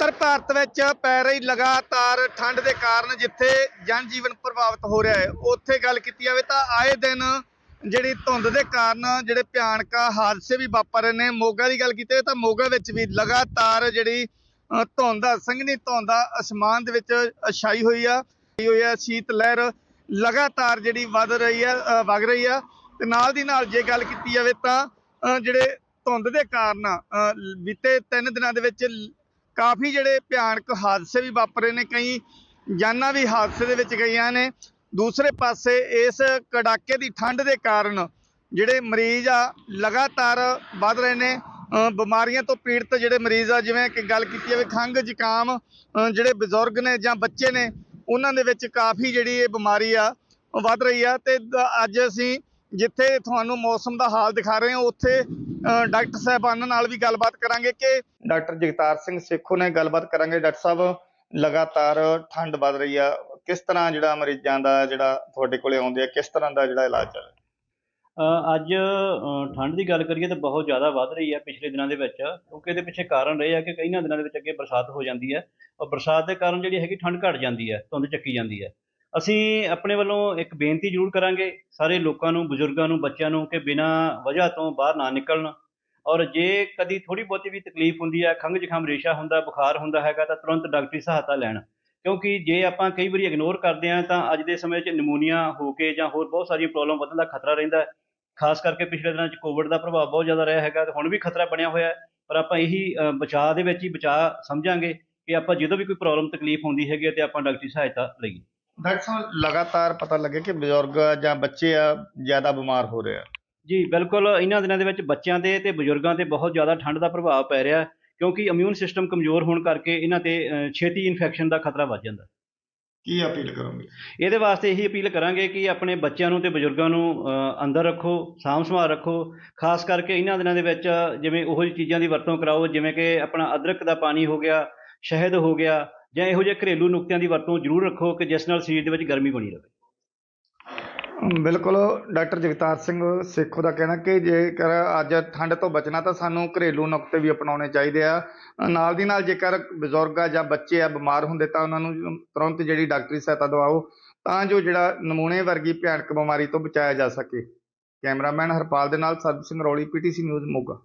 ਉੱਤਰ ਭਾਰਤ ਵਿੱਚ ਪੈ ਰਹੀ ਲਗਾਤਾਰ ਠੰਡ ਦੇ ਕਾਰਨ ਜਿੱਥੇ ਜਨ ਜੀਵਨ ਪ੍ਰਭਾਵਿਤ ਹੋ ਰਿਹਾ ਹੈ ਉੱਥੇ ਗੱਲ ਕੀਤੀ ਜਾਵੇ ਤਾਂ ਆਏ ਦਿਨ ਜਿਹੜੀ ਧੁੰਦ ਦੇ ਕਾਰਨ ਜਿਹੜੇ ਭਿਆਨਕ ਹਾਦਸੇ ਵੀ ਵਾਪਰ ਰਹੇ ਨੇ। ਮੋਗਾ ਦੀ ਗੱਲ ਕੀਤੀ ਜਾਵੇ ਤਾਂ ਮੋਗਾ ਵਿੱਚ ਵੀ ਲਗਾਤਾਰ ਜਿਹੜੀ ਧੁੰਦ ਆ ਸੰਘਣੀ ਧੁੰਦ ਆ ਅਸਮਾਨ ਦੇ ਵਿੱਚ ਛਾਈ ਹੋਈ ਆ ਛਾਈ ਹੋਈ ਆ ਸ਼ੀਤ ਲਹਿਰ ਲਗਾਤਾਰ ਜਿਹੜੀ ਵੱਧ ਰਹੀ ਆ ਅ, ਵਗ ਰਹੀ ਆ। ਤੇ ਨਾਲ ਦੀ ਨਾਲ ਜੇ ਗੱਲ ਕੀਤੀ ਜਾਵੇ ਤਾਂ ਜਿਹੜੇ ਧੁੰਦ ਦੇ ਕਾਰਨ ਬੀਤੇ ਤਿੰਨ ਦਿਨਾਂ ਦੇ ਵਿੱਚ ਕਾਫੀ ਜਿਹੜੇ ਭਿਆਨਕ ਹਾਦਸੇ ਵੀ ਵਾਪਰੇ ਨੇ, ਕਈ ਜਾਨਾਂ ਵੀ ਹਾਦਸੇ ਦੇ ਵਿੱਚ ਗਈਆਂ ਨੇ। ਦੂਸਰੇ ਪਾਸੇ ਇਸ ਕੜਾਕੇ ਦੀ ਠੰਡ ਦੇ ਕਾਰਨ ਜਿਹੜੇ ਮਰੀਜ਼ ਆ, ਲਗਾਤਾਰ ਵੱਧ ਰਹੇ ਨੇ। ਬਿਮਾਰੀਆਂ ਤੋਂ ਪੀੜਤ ਜਿਹੜੇ ਮਰੀਜ਼ ਆ, ਜਿਵੇਂ ਕਿ ਗੱਲ ਕੀਤੀ ਜਾਵੇ ਖੰਘ ਜ਼ੁਕਾਮ ਜਿਹੜੇ ਬਜ਼ੁਰਗ ਨੇ ਜਾਂ ਬੱਚੇ ਨੇ, ਉਹਨਾਂ ਦੇ ਵਿੱਚ ਕਾਫੀ ਜਿਹੜੀ ਇਹ ਬਿਮਾਰੀ ਆ ਵੱਧ ਰਹੀ ਆ। ਤੇ ਅੱਜ ਅਸੀਂ ਜਿੱਥੇ ਤੁਹਾਨੂੰ ਮੌਸਮ ਦਾ ਹਾਲ ਦਿਖਾ ਰਹੇ ਹਾਂ ਉੱਥੇ ਅ, ਡਾਕਟਰ ਸਾਹਿਬਾਨਾਂ ਨਾਲ ਵੀ ਗੱਲਬਾਤ ਕਰਾਂਗੇ ਕਿ ਡਾਕਟਰ ਜਗਤਾਰ ਸਿੰਘ ਸੇਖੋ ਨੇ ਗੱਲਬਾਤ ਕਰਾਂਗੇ। ਡਾਕਟਰ ਸਾਹਿਬ ਲਗਾਤਾਰ ਠੰਡ ਵੱਧ ਰਹੀ ਆ। ਕਿਸ ਤਰ੍ਹਾਂ ਜਿਹੜਾ ਮਰੀਜ਼ਾਂ ਦਾ ਜਿਹੜਾ ਤੁਹਾਡੇ ਕੋਲੇ ਆਉਂਦੇ ਆ ਕਿਸ ਤਰ੍ਹਾਂ ਦਾ ਜਿਹੜਾ ਇਲਾਜ ਚੱਲ ਰਿਹਾ? ਅ, ਅੱਜ ਅ, ਠੰਡ ਦੀ ਗੱਲ ਕਰੀਏ ਤਾਂ ਬਹੁਤ ਜ਼ਿਆਦਾ ਵੱਧ ਰਹੀ ਹੈ ਪਿਛਲੇ ਦਿਨਾਂ ਦੇ ਵਿੱਚ ਕਿਉਂਕਿ ਇਹਦੇ ਪਿੱਛੇ ਕਾਰਨ ਰਹੇ ਆ ਕਿ ਕਈਆਂ ਦਿਨਾਂ ਦੇ ਵਿੱਚ ਅੱਗੇ ਬਰਸਾਤ ਹੋ ਜਾਂਦੀ ਹੈ ਔਰ ਬਰਸਾਤ ਦੇ ਕਾਰਨ ਜਿਹੜੀ ਹੈਗੀ ਠੰਡ ਘਟ ਜਾਂਦੀ ਹੈ ਧੁੰਦ ਚੱਕੀ ਜਾਂਦੀ ਹੈ ਅਸੀਂ ਆਪਣੇ ਵੱਲੋਂ ਇੱਕ ਬੇਨਤੀ ਜ਼ਰੂਰ ਕਰਾਂਗੇ ਸਾਰੇ ਲੋਕਾਂ ਨੂੰ, ਬਜ਼ੁਰਗਾਂ ਨੂੰ, ਬੱਚਿਆਂ ਨੂੰ ਕਿ ਬਿਨਾਂ ਵਜ੍ਹਾ ਤੋਂ ਬਾਹਰ ਨਾ ਨਿਕਲਣ। ਔਰ ਜੇ ਕਦੀ ਥੋੜੀ ਬਹੁਤੀ ਵੀ ਤਕਲੀਫ ਹੁੰਦੀ ਹੈ, ਖੰਘ ਜ਼ੁਕਾਮ, ਰੇਸ਼ਾ ਹੁੰਦਾ, ਬੁਖਾਰ ਹੁੰਦਾ ਹੈਗਾ ਤਾਂ ਤੁਰੰਤ ਡਾਕਟਰੀ ਸਹਾਇਤਾ ਲੈਣ। ਕਿਉਂਕਿ ਜੇ ਆਪਾਂ ਕਈ ਵਾਰੀ ਇਗਨੋਰ ਕਰਦੇ ਹਾਂ ਤਾਂ ਅੱਜ ਦੇ ਸਮੇਂ 'ਚ ਨਿਮੋਨੀਆ ਹੋ ਕੇ ਜਾਂ ਹੋਰ ਬਹੁਤ ਸਾਰੀਆਂ ਪ੍ਰੋਬਲਮ ਵਧਣ ਦਾ ਖਤਰਾ ਰਹਿੰਦਾ ਹੈ। ਖਾਸ ਕਰਕੇ ਪਿਛਲੇ ਦਿਨਾਂ 'ਚ ਕੋਵਿਡ ਦਾ ਪ੍ਰਭਾਵ ਬਹੁਤ ਜ਼ਿਆਦਾ ਰਿਹਾ ਹੈਗਾ ਤੇ ਹੁਣ ਵੀ ਖਤਰਾ ਬਣਿਆ ਹੋਇਆ ਹੈ। ਪਰ ਆਪਾਂ ਇਹੀ ਬਚਾਅ ਦੇ ਵਿੱਚ ਹੀ ਬਚਾਅ ਸਮਝਾਂਗੇ ਕਿ ਆਪਾਂ ਜਦੋਂ ਵੀ ਕੋਈ ਪ੍ਰੋਬਲਮ ਤਕਲੀਫ ਹੁੰਦੀ ਹੈਗੀ ਹੈ ਤੇ ਆਪਾਂ ਡਾਕਟਰੀ ਸਹਾਇਤਾ ਲਈਏ। ਡਾਕਟਰ ਸਾਹਿਬ ਲਗਾਤਾਰ ਪਤਾ ਲੱਗੇ ਕਿ ਬਜ਼ੁਰਗ ਜਾਂ ਬੱਚੇ ਆ ਜ਼ਿਆਦਾ ਬਿਮਾਰ ਹੋ ਰਹੇ ਆ। ਜੀ ਬਿਲਕੁਲ। ਇਹਨਾਂ ਦਿਨਾਂ ਦੇ ਵਿੱਚ ਬੱਚਿਆਂ ਤੇ ਤੇ ਬਜ਼ੁਰਗਾਂ ਤੇ ਬਹੁਤ ਜ਼ਿਆਦਾ ਠੰਡ ਦਾ ਪ੍ਰਭਾਵ ਪੈ ਰਿਹਾ ਕਿਉਂਕਿ ਇਮਿਊਨ ਸਿਸਟਮ ਕਮਜ਼ੋਰ ਹੋਣ ਕਰਕੇ ਇਹਨਾਂ ਤੇ ਛੇਤੀ ਇਨਫੈਕਸ਼ਨ ਦਾ ਖਤਰਾ ਵੱਧ ਜਾਂਦਾ। ਕੀ ਅਪੀਲ ਕਰੋਗੇ? ਇਹਦੇ ਵਾਸਤੇ ਇਹੀ ਅਪੀਲ ਕਰਾਂਗੇ ਕਿ ਆਪਣੇ ਬੱਚਿਆਂ ਨੂੰ ਤੇ ਬਜ਼ੁਰਗਾਂ ਨੂੰ ਅੰਦਰ ਰੱਖੋ ਸਾਂਭ ਸੰਭਾਲ ਰੱਖੋ। ਖਾਸ ਕਰਕੇ ਇਹਨਾਂ ਦਿਨਾਂ ਦੇ ਵਿੱਚ ਜਿਵੇਂ ਉਹੋ ਜਿਹੀ ਚੀਜ਼ਾਂ ਦੀ ਵਰਤੋਂ ਕਰਾਓ ਜਿਵੇਂ ਕਿ ਆਪਣਾ ਅਦਰਕ ਦਾ ਪਾਣੀ ਹੋ ਗਿਆ ਸ਼ਹਿਦ ਹੋ ਗਿਆ ਜਾਂ ਇਹੋ ਜਿਹੇ ਘਰੇਲੂ ਨੁਕਤਿਆਂ ਦੀ ਵਰਤੋਂ ਜ਼ਰੂਰ ਰੱਖੋ ਕਿ ਜਿਸ ਨਾਲ ਸਰੀਰ ਦੇ ਵਿੱਚ ਗਰਮੀ ਬਣੀ ਰਹੇ। ਬਿਲਕੁਲ, ਡਾਕਟਰ ਜਗਤਾਰ ਸਿੰਘ ਸੇਖੋ ਦਾ ਕਹਿਣਾ ਕਿ ਜੇਕਰ ਅੱਜ ਠੰਡ ਤੋਂ ਬਚਣਾ ਤਾਂ ਸਾਨੂੰ ਘਰੇਲੂ ਨੁਕਤੇ ਵੀ ਅਪਣਾਉਣੇ ਚਾਹੀਦੇ ਆ। ਨਾਲ ਦੀ ਨਾਲ ਜੇਕਰ ਬਜ਼ੁਰਗ ਆ ਜਾਂ ਬੱਚੇ ਆ ਬਿਮਾਰ ਹੁੰਦੇ ਤਾਂ ਉਹਨਾਂ ਨੂੰ ਤੁਰੰਤ ਜਿਹੜੀ ਡਾਕਟਰੀ ਸਹਾਇਤਾ ਦਿਵਾਓ ਤਾਂ ਜੋ ਜਿਹੜਾ ਨਮੂਨੇ ਵਰਗੀ ਭਿਆਨਕ ਬਿਮਾਰੀ ਤੋਂ ਬਚਾਇਆ ਜਾ ਸਕੇ। ਕੈਮਰਾਮੈਨ ਹਰਪਾਲ ਦੇ ਨਾਲ ਸਰਬ ਸਿੰਘ ਰੌਲੀ, ਪੀਟੀਸੀ ਨਿਊਜ਼ ਮੋਗਾ।